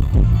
ฮ